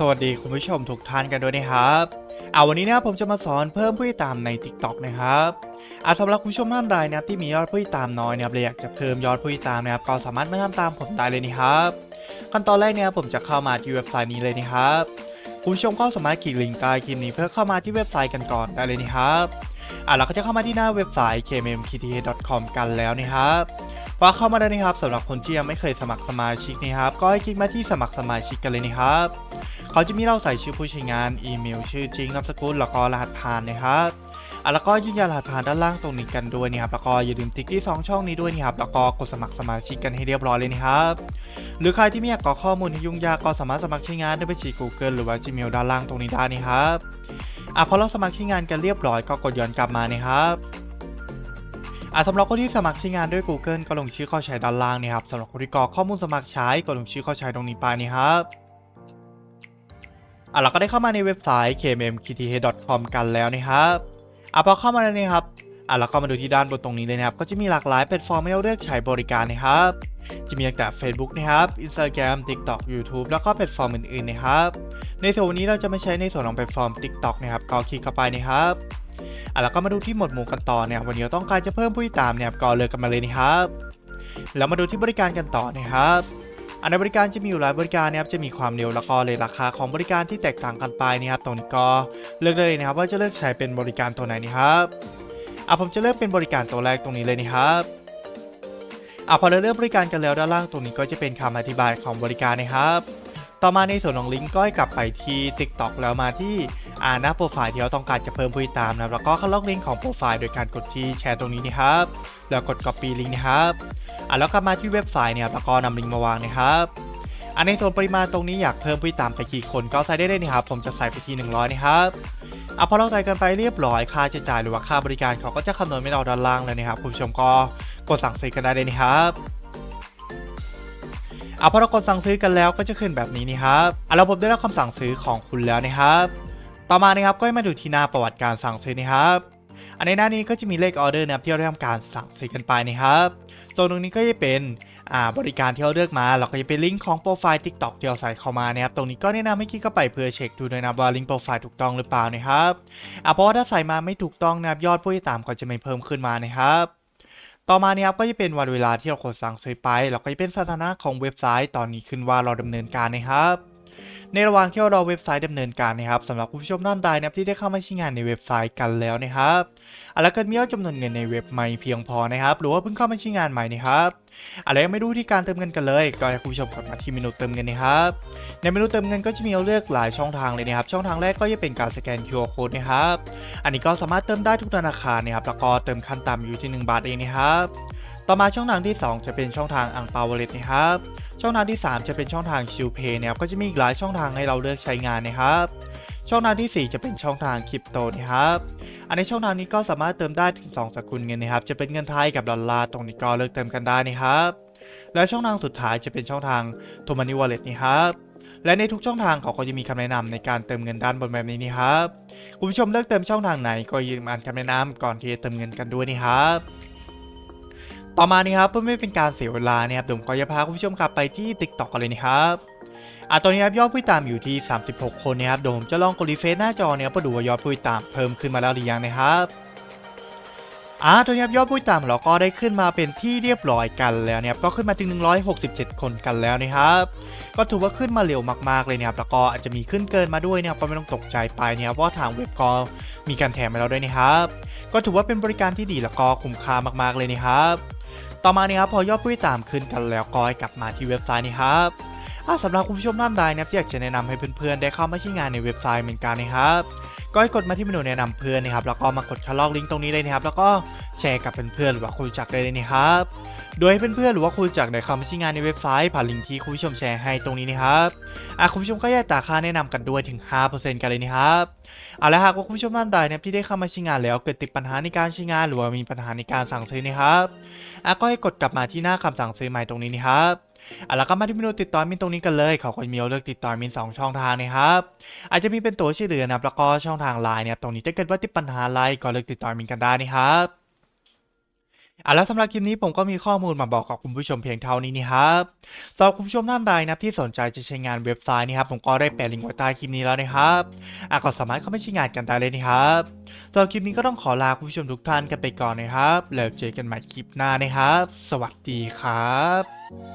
สวัสดีคุณผู้ชมทุกท่านกันด้วยนะครับเอาวันนี้นะผมจะมาสอนเพิ่มผู้ติดตามใน TikTok นะครับอาสำหรับคุณผู้ชมท่านใดนะครับที่มียอดผู้ติดตามน้อยนะครับเลยอยากจะเพิ่มยอดผู้ติดตามนะครับก็สามารถมาทำตามผมได้เลยนะครับขั้นตอนแรกเนี่ยผมจะเข้ามาที่เว็บไซต์นี้เลยนะครับคุณผู้ชมก็สามารถคลิกลิงก์ใต้คลิปนี้เพื่อเข้ามาที่เว็บไซต์กันก่อนได้เลยนะครับอะเราก็จะเข้ามาที่หน้าเว็บไซต์ kmmkta.com กันแล้วนะครับ พอเข้ามาแล้นะครับสำหรับคนที่ยังไม่เคยสมัครสมาชิกนะครับ ก็ให้คลิกมาที่สมัครสมาชิกกันเลยนะครับเขาจะมีเราใส่ชื่อผู้ใช้งานอีเมล ชื่อจริงนามสกุลแล้วก็รหัสผ่านนะครับอะแล้วก็ยืนยันรหัสผ่านด้านล่างตรงนี้กันด้วยนะครับแล้วก็อย่าลืมติ๊กที่ 2 ช่องนี้ด้วยนะครับแล้วก็กดสมัครสมาชิกกันให้เรียบร้อยเลยนะครับหรือใครที่ไม่อยากกรอกข้อมูลที่ยุ่งยากก็สามารถสมัครใช้งานด้วยบัญชี Google หรือว่า Gmail ด้านล่างตรงนี้ได้นะครับอะพอเราสมัครใช้งานกันเรียบร้อยก็กดย้อนกลับมานะครับ อะสำหรับคนที่สมัครใช้งานด้วย Google ก็ลงชื่อเข้าใช้ด้านล่างนะครับสำหรับคนที่กรอกข้อมูลสมัครใช้ก็ลงชื่อเข้าใช้ตรงนี้ไปนะครับอะเราก็ได้เข้ามาในเว็บไซต์ kmmkth.com กันแล้วนะครับอะพอเข้ามาแล้วนะครับอะเราก็มาดูที่ด้านบนตรงนี้เลยนะครับ ก็จะมีหลากหลายแพลตฟอร์มให้เราเลือกใช้บริการนะครับ จะมีตั้งแต่ Facebook นะครับ Instagram TikTok YouTube แล้วก็แพลตฟอร์มอื่นๆนะครับ ในส่วนนนี้เราจะมาใช้ในส่วนของแพลตฟอร์ม TikTok นะครับ ก็คลิกเข้าไปนะครับ อะแล้วก็มาดูที่หมวดหมู่กันต่อเนี่ยวันนี้ต้องการจะเพิ่มผู้ติดตามเนี่ยก็เลือกกันมาเลยนะครับแล้วมาดูที่บริการกันต่อนะครับอันในบริการจะมีอยู่หลายบริการนะครับจะมีความเร็วแล้วก็เลยราคาของบริการที่แตกต่างกันไปนะครับตรงนี้ก็เลือกเลยนะครับว่าจะเลือกใช้เป็นบริการตัวไหนนะครับอะผมจะเลือกเป็นบริการตัวแรกตรงนี้เลยนะครับอะพอเราเลือกบริการกันแล้วด้านล่างตรงนี้ก็จะเป็นคำอธิบายของบริการนะครับ ต่อมาในส่วนของลิงก์ก็ให้กลับไปที่ TikTok แล้วมาที่ หน้าโปรไฟล์ที่เราต้องการจะเพิ่มผู้ติดตามนะครับแล้วก็เขาลอกลิงก์ของโปรไฟล์โดยการกดที่แชร์ตรงนี้นะครับแล้วกด Copy ลิงก์นะครับอะแล้วกลับมาที่เว็บไซต์เนี่ยแล้วก็นำลิงก์มาวางนะครับอันในส่วนปริมาณตรงนี้อยากเพิ่มผู้ติดตามไปกี่คนก็ใส่ได้เลยนะครับผมจะใส่ไปที่ 100 นะครับอะพอเราใส่กันไปเรียบร้อยค่าใช้จ่ายหรือว่าค่าบริการเขาก็จะคำนวณให้เราด้านล่างเลยนะครับคุณผู้ชมก็กดสั่งซื้อกันได้เลยนะครับอะพอเรากดสั่งซื้อกันแล้วก็จะขึ้นแบบนี้นี่ครับอะแล้วผมได้รับคำสั่งซื้อของคุณแล้วนะครับ ต่อมานะครับก็ให้มาดูที่หน้าประวัติการสั่งซื้อนะครับ อันในหน้านี้ก็จะมีเลขออเดอร์นะครับที่เราได้ทำการสั่งซื้อกันไปนะครับส่วนตรงนี้ก็จะเป็นบริการที่เราเลือกมาเราก็จะเป็นลิงก์ของโปรไฟล์ TikTok ที่เราใส่เข้ามานะครับตรงนี้ก็แนะนำให้คลิกเข้าไปเพื่อเช็คดูด้วยนะครับว่าลิงก์โปรไฟล์ถูกต้องหรือเปล่านะครับเพราะว่าถ้าใส่มาไม่ถูกต้องนะครับยอดผู้ติดตามก็จะไม่เพิ่มขึ้นมานะครับต่อมาเนี่ยครับก็จะเป็นวันเวลาที่เรากดสั่งซื้อไปแล้วก็จะเป็นสถานะของเว็บไซต์ตอนนี้ขึ้นว่าเราดำเนินการนะครับ ในระหว่างที่เรารอเว็บไซต์ดำเนินการนะครับสำหรับผู้ชมท่านใดนะครับที่ได้เข้ามาใช้งานในเว็บไซต์กันแล้วนะครับอะแล้วเกิดมียอดจำนวนเงินในเว็บไม่เพียงพอนะครับ หรือว่าเพิ่งเข้ามาใช้งานใหม่นะครับอะไรยังไม่รู้ที่การเติมเงินกันเลย ก็ให้คุณผู้ชมกดมาที่เมนูเติมเงินนะครับ ในเมนูเติมเงินก็จะมีเลือกหลายช่องทางเลยนะครับ ช่องทางแรกก็จะเป็นการสแกน QR code นะครับ อันนี้ก็สามารถเติมได้ทุกธนาคารนะครับ แล้วก็เติมขั้นต่ำอยู่ที่ 1 บาทเองนะครับ ต่อมาช่องทางที่ 2 จะเป็นช่องทางอังเปาวอลเล็ตนะครับ ช่องทางที่ 3 จะเป็นช่องทางชิลเพย์นะครับก็จะมีอีกหลายช่องทางให้เราเลือกใช้งานนะครับ ช่องทางที่ 4 จะเป็นช่องทางคริปโตนะครับ อันในช่องทางนี้ก็สามารถเติมได้ถึง2สกุลเงินนะครับ จะเป็นเงินไทยกับดอลลาร์ตรงนี้ก็เลือกเติมกันได้นะครับ และช่องทางสุดท้ายจะเป็นช่องทาง t o m a n y Wallet นี่ครับและในทุกช่องทางเขาก็จะมีคำแนะนำในการเติมเงินด้านบนแบบนี้นี่ครับ คุณผู้ชมเลือกเติมช่องทางไหนก็ยืมอ่านคำแนะนำก่อนที่จะเติมเงินกันด้วยนี่ครับ ต่อมานี่ครับเพื่อไม่เป็นการเสียเวลาเนี่ยครับผมก็จะพาคุณผู้ชมกลับไปที่ TikTok กันเลยนะครับอะตอนนี้ครับยอดผู้ติดตามอยู่ที่ 36 คนนะครับเดี๋ยวผมจะลองกดรีเฟรชหน้าจอเนี่ยครับเพื่อดูว่ายอดผู้ติดตามเพิ่มขึ้นมาแล้วหรือยังนะครับอ่าตอนนี้ยอดผู้ติดตามเราก็ได้ขึ้นมาเป็นที่เรียบร้อยกันแล้วเนี่ยก็ขึ้นมาถึง 167 คนกันแล้วนะครับ ก็ถือว่าขึ้นมาเร็วมากๆเลยเนะครับแล้วก็อาจจะมีขึ้นเกินมาด้วยเนะครับก็ไม่ต้องตกใจไปเนะครับเพราะทางเว็บก็มีการแถมมาแล้วด้วยนะครับ ก็ถือว่าเป็นบริการที่ดีแล้วก็คุ้มค่ามากๆเลยนะครับ ต่อมานี่ครับพอยอดผู้ติดตามขึ้นกันแล้วก็ให้กลับมาที่เว็บไซต์นี่ครับสำหรับคุณผู้ชมท่านใดนะครับที่อยากจะแนะนำให้เพื่อนๆได้เข้ามาใช้งานในเว็บไซต์เหมือนกันนะครับก็ให้กดมาที่เมนูแนะนำเพื่อนนะครับแล้วก็มากดคัดลอกลิงก์ตรงนี้เลยนะครับแล้วก็ แชร์กับเพื่อนๆหรือว่าคนรู้จักได้เลยนะครับ โดยเพื่อนๆหรือว่าคนรู้จักได้เข้ามาใช้งานในเว็บไซต์ผ่านลิงก์ที่คุณผู้ชมแชร์ให้ตรงนี้นะครับอะคุณผู้ชมก็แยกตาค่าแนะนำกันด้วยถึง 5%กันเลยนะครับเอาละหากว่าคุณผู้ชมท่านใดนะที่ได้เข้ามาใช้งานแล้วเกิดติดปัญหาในการใช้งาน หรือว่ามีปัญหาในการสั่งซื้อนะครับอะก็ให้กดกลับมาที่หน้าคำสั่งซื้อใหม่ตรงนี้นะครับอะแล้วก็มาที่เมนูติดต่อมินตรงนี้กันเลยเขาก็มีเลือกติดต่อมินสองช่องทางนะครับ อาจจะมีเป็นตัวช่วยเหลือนะครับแล้วก็ช่องทางไลน์เนี่ยตรงนี้ถ้าเกิดว่าติดปัญหาอะไรก็เลือกติดต่อมินกันได้นะครับ อะแล้วสำหรับคลิปนี้ผมก็มีข้อมูลมาบอกกับคุณผู้ชมเพียงเท่านี้นะครับสำหรับคุณผู้ชมท่านใดนะที่สนใจจะใช้งานเว็บไซต์นี่ครับผมก็ได้แปะลิงก์ไว้ใต้คลิปนี้แล้วนะครับอะก็สามารถเข้าไปใช้งานกันได้เลยนะครับสำหรับคลิปนี้ก็ต้องขอลาคุณผู้ชมทุกท่านกันไปก่อนนะครับแล้วเจอกันใหม่คลิปหน้านะครับ สวัสดีครับ